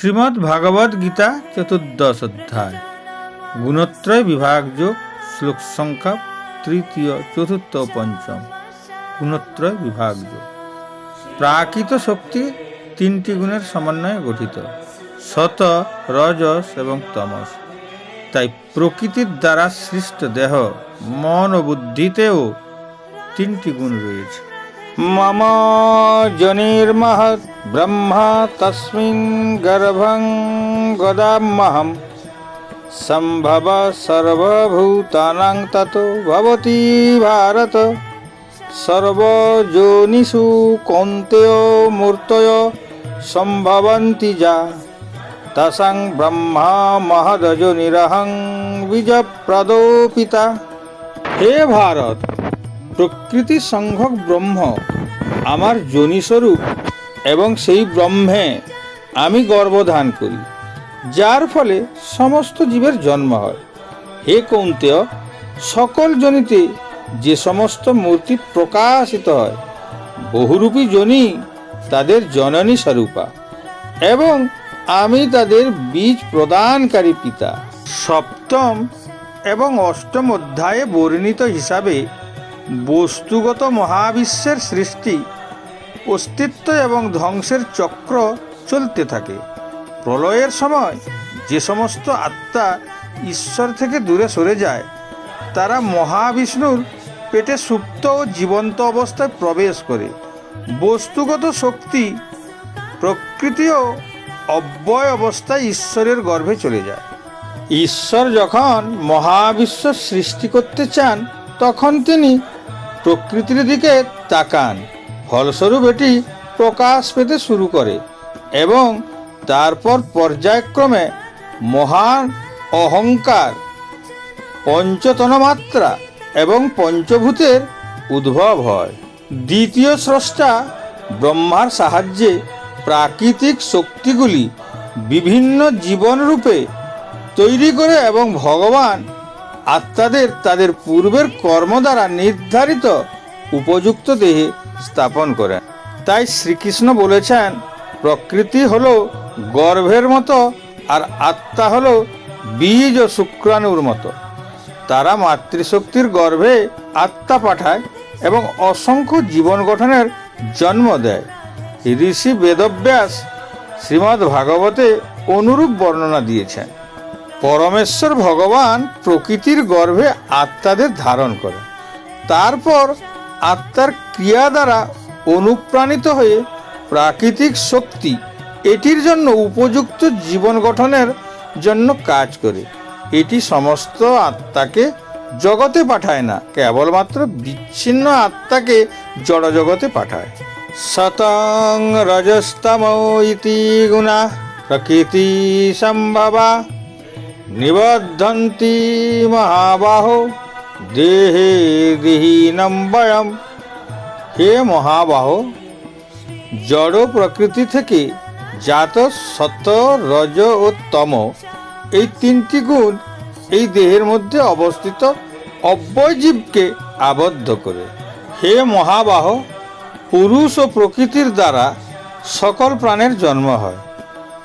শ্রীমদ্ ভাগবত গীতা চতুর্দশ অধ্যায়। গুণত্রয় বিভাগযোগ শ্লোক সংখ্যা তৃতীয়, চতুর্থ পঞ্চম। গুণত্রয় বিভাগযোগ প্রাকৃত শক্তি তিনটি গুণের সমন্বয়ে গঠিত। শত রজস এবং তমস। তাই প্রকৃতির দ্বারা সৃষ্ট দেহ, মন ও বুদ্ধিতেও তিনটি গুণ রয়েছে। মম জনির্মহৎ ব্রহ্মা তস্মিন গর্ভং গদামহম সম্ভব সর্বভূতানাং ততো ভবতি ভারত সর্বযোনিষু কৌন্তেয় মূর্তয় সম্ভবন্তি যা তসং ব্রহ্মা মহদজনিরহং বীজপ্রদো পিতা হে ভারত প্রকৃতি সংঘক ব্রহ্ম, আমার যোনিস্বরূপ এবং সেই ব্রহ্মে আমি গর্ভধান করি, যার ফলে সমস্ত জীবের জন্ম হয়। হে কৌন্তেয়, সকল জনিতে যে সমস্ত মূর্তি প্রকাশিত হয়, বহুরূপী জনি তাদের জননী স্বরূপা, এবং আমি তাদের বীজ প্রদানকারী পিতা। সপ্তম এবং অষ্টম অধ্যায়ে বর্ণিত হিসাবে বস্তুগত মহাবিশ্বের সৃষ্টি, অস্তিত্ব এবং ধ্বংসের চক্র চলতে থাকে। প্রলয়ের সময় যে সমস্ত আত্মা ঈশ্বর থেকে দূরে সরে যায়, তারা মহাবিষ্ণুর পেটে সুপ্ত ও জীবন্ত অবস্থায় প্রবেশ করে। বস্তুগত শক্তি প্রকৃতিও অব্যয় অবস্থায় ঈশ্বরের গর্ভে চলে যায়। ঈশ্বর যখন মহাবিশ্ব সৃষ্টি করতে চান, তখন তিনি প্রকৃতির দিকে তাকান। ফলস্বরূপ এটি প্রকাশ পেতে শুরু করে এবং তারপর পর্যায়ক্রমে মহান অহংকার, পঞ্চতনমাত্রা এবং পঞ্চভূতের উদ্ভব হয়। দ্বিতীয় স্রষ্টা ব্রহ্মার সাহায্যে প্রাকৃতিক শক্তিগুলি বিভিন্ন জীবনরূপে তৈরি করে এবং ভগবান আত্মাদের তাদের পূর্বের কর্ম দ্বারা নির্ধারিত উপযুক্ত দেহে স্থাপন করেন। তাই শ্রীকৃষ্ণ বলেছেন, প্রকৃতি হল গর্ভের মতো আর আত্মা হল বীজ ও শুক্রাণুর মতো। তারা মাতৃশক্তির গর্ভে আত্মা পাঠায় এবং অসংখ্য জীবন গঠনের জন্ম দেয়। ঋষি বেদব্যাস শ্রীমদ্ ভাগবতে অনুরূপ বর্ণনা দিয়েছেন। পরমেশ্বর ভগবান প্রকৃতির গর্ভে আত্মাদের ধারণ করে। তারপর আত্মার ক্রিয়া দ্বারা অনুপ্রাণিত হয়ে প্রাকৃতিক শক্তি এটির জন্য উপযুক্ত জীবন গঠনের জন্য কাজ করে। এটি সমস্ত আত্মাকে জগতে পাঠায় না, কেবলমাত্র বিচ্ছিন্ন আত্মাকে জড়জগতে পাঠায়। শতং রজস্তম ইতি গুণা প্রকৃতি সম্ভবা। নিবদ্ধন্তি মহাবাহ দেহে দেহীনম বয়ম হে মহাবাহ জড় প্রকৃতি থেকে জাত সত রজ ও তম এই তিনটি গুণ এই দেহের মধ্যে অবস্থিত অব্যয় জীবকে আবদ্ধ করে। হে মহাবাহ, পুরুষ ও প্রকৃতির দ্বারা সকল প্রাণের জন্ম হয়।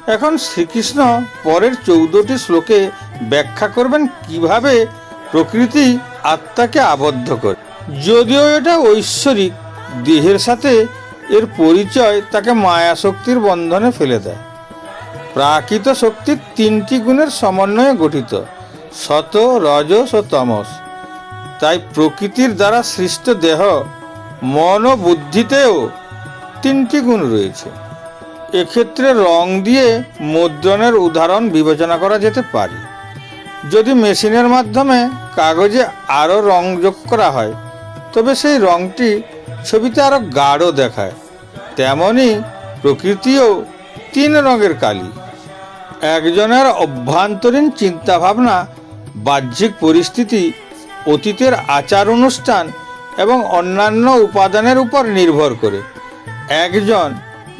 এখন শ্রীকৃষ্ণ পরের চৌদ্দটি শ্লোকে ব্যাখ্যা করবেন কীভাবে প্রকৃতি আত্মাকে আবদ্ধ করে। যদিও এটা ঐশ্বরিক, দেহের সাথে এর পরিচয় তাকে মায়া শক্তির বন্ধনে ফেলে দেয়। প্রাকৃত শক্তির তিনটি গুণের সমন্বয়ে গঠিত শত রজস ও তমস। তাই প্রকৃতির দ্বারা সৃষ্ট দেহ, মন ও বুদ্ধিতেও তিনটি গুণ রয়েছে। এক্ষেত্রে রং দিয়ে মুদ্রণের উদাহরণ বিবেচনা করা যেতে পারে। যদি মেশিনের মাধ্যমে কাগজে আরও রং যোগ করা হয়, তবে সেই রংটি ছবিতে আরও গাঢ় দেখায়। তেমনই প্রকৃতিও তিন রঙের কালি। একজনের অভ্যন্তরীণ চিন্তাভাবনা, বাহ্যিক পরিস্থিতি, অতীতের আচার অনুষ্ঠান এবং অন্যান্য উপাদানের উপর নির্ভর করে। একজন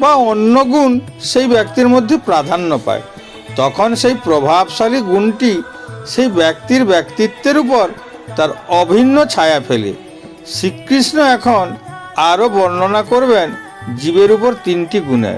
বা অন্য গুণ সেই ব্যক্তির মধ্যে প্রাধান্য পায়। তখন সেই প্রভাবশালী গুণটি সেই ব্যক্তির ব্যক্তিত্বের উপর তার অভিন্ন ছায়া ফেলে। শ্রীকৃষ্ণ এখন আরও বর্ণনা করবেন জীবের উপর তিনটি গুণের।